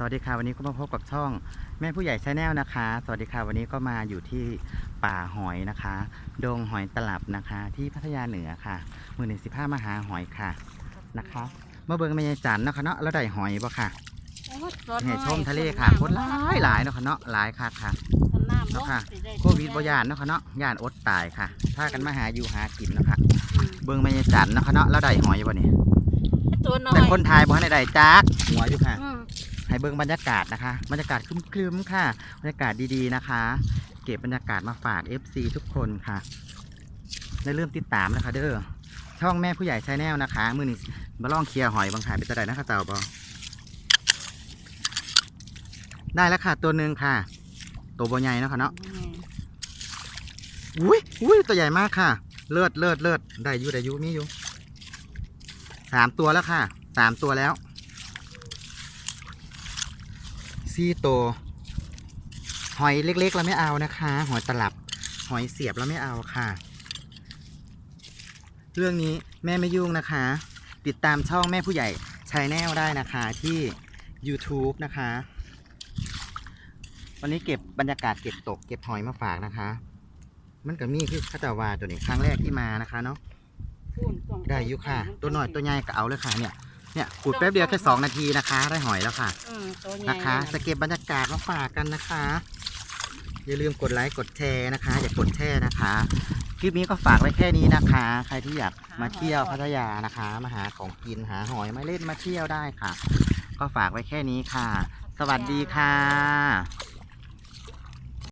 สวัสดีค่ะวันนี้ก็มาพบกับช่องแม่ผู้ใหญ่ชาแนลนะคะ สวัสดีค่ะวันนี้ก็มาอยู่ที่ป่าหอยนะคะดงหอยตลับนะคะ ที่พัทยาเหนือค่ะมือหนึ่งสิบห้ามาหาหอยค่ะนะคะเมื่อเบิ่งแม่ยายจันเนาะค่ะเนาะแล้วได้หอยบ่ค่ะเนี่ยชมทะเลค่ะคนหลายหลายเนาะค่ะเนาะหลายค่ะค่ะเนาะค่ะโควิดบ่ยานเนาะค่ะเนาะยานอดตายค่ะพากันมาหาอยู่หากินเนาะค่ะเบิ่งแม่ยายจันเนาะค่ะเนาะแล้วได้หอยบ่เนี่ยตัวน้อยแต่คนไทายบ่ทันได้ได้จักหัวอยู่ค่ะอืม ให้เบิ่งบรรยากาศนะคะ บรรยากาศคลึ้มๆค่ะ บรรยากาศดีๆนะคะ เก็บบรรยากาศมาฝาก FC ทุกคนค่ะได้เริ่าลืมติดตามนะคะ เด้อช่องแม่ผู้ใหญ่ชาแนลนะคะ มือนี้มาลองเคลียร์หอยบางขายเป็นตะไดนะคะเจ้าบอได้แล้วค่ะ ตัวหนึ่งค่ะ ตัวบใหญ่เนาะค่ะเนาะอุ้ยอุ้ยตัวใหญ่มากค่ะ เลิศเลิศเลิศได้อยู่ได้อยู่มีอยู่สามตัวแล้วค่ะสามตัวแล้ว สี่ตัวหอยเล็กๆเราไม่เอานะคะ หอยตลับ หอยเสียบเราไม่เอาค่ะ เรื่องนี้แม่ไม่ยุ่งนะคะ ติดตามช่องแม่ผู้ใหญ่ชายแนลได้นะคะที่ YouTube นะคะ วันนี้เก็บบรรยากาศเก็บตกเก็บหอยมาฝากนะคะ มันก็มีคือข้าเจาวาตัวนี้ครั้งแรกที่มานะคะเนาะได้อยู่ค่ะ ตัวหน่อยตัวใหญ่ก็เอาเลยค่ะเนี่ย เนี่ยขูดแป๊บเดียวแค่สองนาทีนะคะ ได้หอยแล้วค่ะ อืมตัวใหญ่นะคะ จะเก็บบรรยากาศมาฝากกันนะคะ อย่าลืมกดไลค์กดแชร์นะคะ อย่ากดแช่นะคะ คลิปนี้ก็ฝากไว้แค่นี้นะคะ ใครที่อยากมาเที่ยวพัทยานะคะ มาหาของกินหาหอยมาเล่นมาเที่ยวได้ค่ะ ก็ฝากไว้แค่นี้ค่ะ สวัสดีค่ะ